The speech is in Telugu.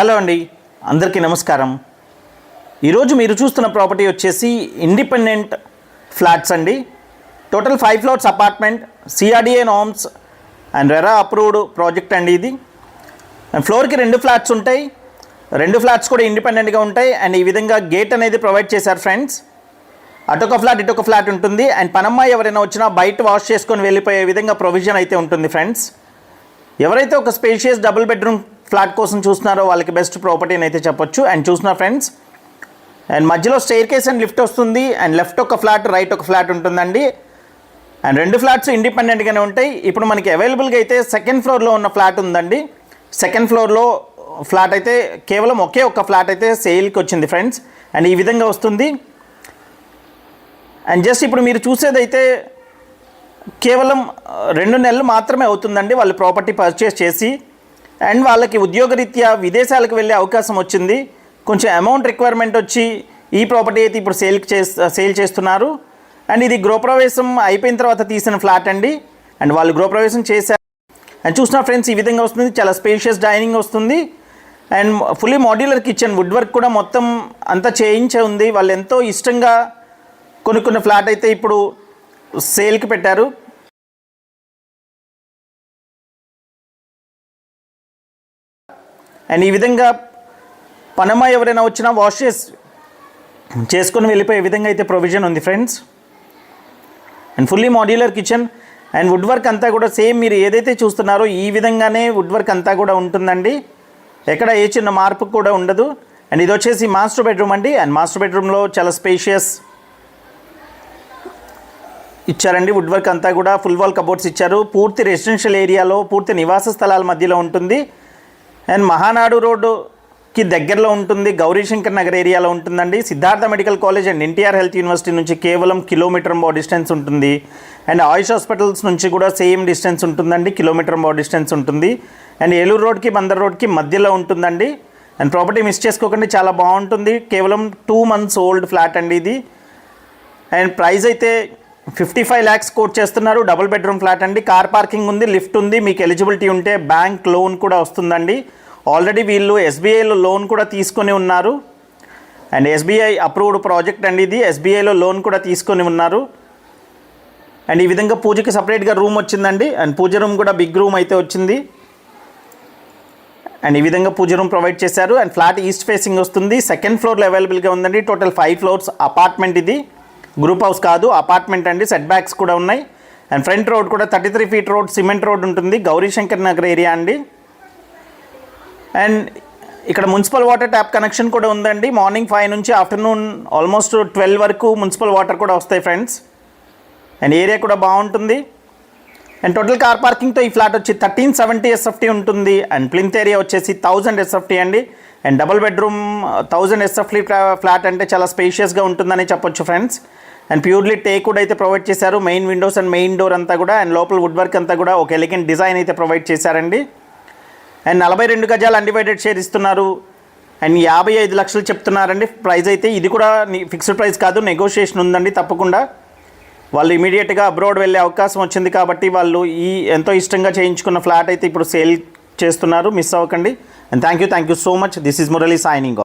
హలో అండి అందరికీ నమస్కారం. ఈరోజు మీరు చూస్తున్న ప్రాపర్టీ వచ్చేసి ఇండిపెండెంట్ ఫ్లాట్స్ అండి. Total five floors apartment CRDA norms and RERA approved project అండి ఇది. అండ్ ఫ్లోర్కి రెండు ఫ్లాట్స్ ఉంటాయి. రెండు ఫ్లాట్స్ కూడా ఇండిపెండెంట్గా ఉంటాయి. అండ్ ఈ విధంగా గేట్ అనేది ప్రొవైడ్ చేశారు ఫ్రెండ్స్ అటొక ఫ్లాట్ ఇటొక ఫ్లాట్ ఉంటుంది. అండ్ పనమ్మ ఎవరైనా వచ్చినా బయట వాష్ చేసుకొని వెళ్ళిపోయే విధంగా ప్రొవిజన్ అయితే ఉంటుంది ఫ్రెండ్స్ ఎవరైతే ఒక స్పేషియస్ డబుల్ బెడ్రూమ్ ఫ్లాట్ కోసం చూస్తున్నారో వాళ్ళకి బెస్ట్ ప్రాపర్టీ అని అయితే చెప్పొచ్చు. అండ్ చూసిన ఫ్రెండ్స్ అండ్ మధ్యలో స్టేర్ కేస్ అండ్ లిఫ్ట్ వస్తుంది. అండ్ లెఫ్ట్ ఒక ఫ్లాట్ రైట్ ఒక ఫ్లాట్ ఉంటుందండి. అండ్ రెండు ఫ్లాట్స్ ఇండిపెండెంట్గానే ఉంటాయి. ఇప్పుడు మనకి అవైలబుల్గా అయితే సెకండ్ ఫ్లోర్లో ఉన్న ఫ్లాట్ ఉందండి. సెకండ్ ఫ్లోర్లో ఫ్లాట్ అయితే కేవలం ఒకే ఒక ఫ్లాట్ అయితే సేల్కి వచ్చింది ఫ్రెండ్స్. అండ్ ఈ విధంగా వస్తుంది. అండ్ జస్ట్ ఇప్పుడు మీరు చూసేదైతే కేవలం రెండు నెలలు మాత్రమే అవుతుందండి వాళ్ళు ప్రాపర్టీ పర్చేస్ చేసి. అండ్ వాళ్ళకి ఉద్యోగరీత్యా విదేశాలకు వెళ్ళే అవకాశం వచ్చింది. కొంచెం అమౌంట్ రిక్వైర్మెంట్ వచ్చి ఈ ప్రాపర్టీ అయితే ఇప్పుడు సేల్ చేస్ సేల్ చేస్తున్నారు. అండ్ ఇది గృహప్రవేశం అయిపోయిన తర్వాత తీసిన ఫ్లాట్ అండి. అండ్ వాళ్ళు గృహప్రవేశం చేశారు. అండ్ చూసిన ఫ్రెండ్స్ ఈ విధంగా వస్తుంది. చాలా స్పేషియస్ డైనింగ్ వస్తుంది. And fully modular kitchen wood work కూడా మొత్తం అంతా చేయించే ఉంది. వాళ్ళు ఎంతో ఇష్టంగా కొనుక్కున్న ఫ్లాట్ అయితే ఇప్పుడు సేల్కి పెట్టారు. అండ్ ఈ విధంగా పనమ్మ ఎవరైనా వచ్చినా వాష్ చేసి చేసుకొని వెళ్ళిపోయే విధంగా అయితే ప్రొవిజన్ ఉంది friends and fully modular kitchen and wood work అంతా కూడా సేమ్ మీరు ఏదైతే చూస్తున్నారో ఈ విధంగానే వుడ్ వర్క్ అంతా కూడా ఉంటుందండి. ఎక్కడ ఏ చిన్న మార్పు కూడా ఉండదు. అండ్ ఇది వచ్చేసి మాస్టర్ బెడ్రూమ్ అండి. అండ్ మాస్టర్ బెడ్రూమ్లో చాలా స్పేషియస్ ఇచ్చారండి. వుడ్ వర్క్ అంతా కూడా ఫుల్ వాల్ కబోర్డ్స్ ఇచ్చారు. పూర్తి రెసిడెన్షియల్ ఏరియాలో పూర్తి నివాస స్థలాల మధ్యలో ఉంటుంది. అండ్ మహానాడు రోడ్డుకి దగ్గరలో ఉంటుంది. గౌరీశంకర్ నగర్ ఏరియాలో ఉంటుందండి. Siddhartha medical college and NTR health university నుంచి కేవలం కిలోమీటర్ బో డిస్టెన్స్ ఉంటుంది. అండ్ ఆయుష్ హాస్పిటల్స్ నుంచి కూడా సేమ్ డిస్టెన్స్ ఉంటుందండి. కిలోమీటర్ బో డిస్టెన్స్ ఉంటుంది. అండ్ ఏలూరు రోడ్కి బందర్ రోడ్కి మధ్యలో ఉంటుందండి. అండ్ ప్రాపర్టీ మిస్ చేసుకోకండి. చాలా బాగుంటుంది. కేవలం టూ మంత్స్ ఓల్డ్ ఫ్లాట్ అండి ఇది. అండ్ ప్రైస్ అయితే ఫిఫ్టీ ఫైవ్ ల్యాక్స్ కోట్ చేస్తున్నారు. డబుల్ బెడ్రూమ్ ఫ్లాట్ అండి. కార్ పార్కింగ్ ఉంది లిఫ్ట్ ఉంది మీకు ఎలిజిబిలిటీ ఉంటే బ్యాంక్ లోన్ కూడా వస్తుందండి. ఆల్రెడీ వీళ్ళు ఎస్బీఐలో లోన్ కూడా తీసుకొని ఉన్నారు. అండ్ ఎస్బీఐ అప్రూవ్డ్ ప్రాజెక్ట్ అండి ఇది. ఎస్బీఐలో లోన్ కూడా తీసుకొని ఉన్నారు. అండ్ ఈ విధంగా పూజకి సపరేట్గా రూమ్ వచ్చిందండి. అండ్ పూజ రూమ్ కూడా బిగ్ రూమ్ అయితే వచ్చింది. అండ్ ఈ విధంగా పూజ రూమ్ ప్రొవైడ్ చేశారు. అండ్ ఫ్లాట్ ఈస్ట్ ఫేసింగ్ వస్తుంది. సెకండ్ ఫ్లోర్లో అవైలబుల్గా ఉందండి. టోటల్ ఫైవ్ ఫ్లోర్స్ అపార్ట్మెంట్ ఇది. గ్రూప్ హౌస్ కాదు అపార్ట్మెంట్ అండి సెట్ బ్యాక్స్ కూడా ఉన్నాయి. అండ్ ఫ్రంట్ రోడ్ కూడా thirty three feet road cement road ఉంటుంది గౌరీశంకర్ నగర్ ఏరియా అండి. అండ్ ఇక్కడ మున్సిపల్ వాటర్ ట్యాప్ కనెక్షన్ కూడా ఉందండి. మార్నింగ్ ఫైవ్ నుంచి ఆఫ్టర్నూన్ ఆల్మోస్ట్ ట్వెల్వ్ వరకు మున్సిపల్ వాటర్ కూడా వస్తాయి ఫ్రెండ్స్ అండ్ ఏరియా కూడా బాగుంటుంది. అండ్ టోటల్ కార్ పార్కింగ్తో ఈ ఫ్లాట్ వచ్చి థర్టీన్ సెవెంటీ ఎస్ఎఫ్టీ ఉంటుంది. అండ్ ప్లింత్ ఏరియా వచ్చేసి థౌజండ్ ఎస్ఎఫ్టీ అండి. And double bedroom thousand SFT flat అంటే చాలా స్పేషియస్గా ఉంటుందని చెప్పొచ్చు ఫ్రెండ్స్ అండ్ ప్యూర్లీ టేక్ కూడా అయితే ప్రొవైడ్ చేశారు. Main windows and main door అంతా కూడా అండ్ లోపల వుడ్ వర్క్ అంతా కూడా ఒక ఎలిగెంట్ డిజైన్ అయితే ప్రొవైడ్ చేశారండి. అండ్ నలభై రెండు గజాలు అన్డివైడెడ్ షేర్ ఇస్తున్నారు. అండ్ యాభై ఐదు లక్షలు చెప్తున్నారండి. ప్రైస్ అయితే ఇది కూడా ఫిక్స్డ్ ప్రైస్ కాదు నెగోషియేషన్ ఉందండి తప్పకుండా. వాళ్ళు ఇమీడియట్గా అబ్రాడ్ వెళ్ళే అవకాశం వచ్చింది కాబట్టి వాళ్ళు ఈ ఎంతో ఇష్టంగా చేయించుకున్న ఫ్లాట్ అయితే ఇప్పుడు సేల్ చేస్తున్నారు. మిస్ అవ్వకండి. And thank you thank you so much this is Murali signing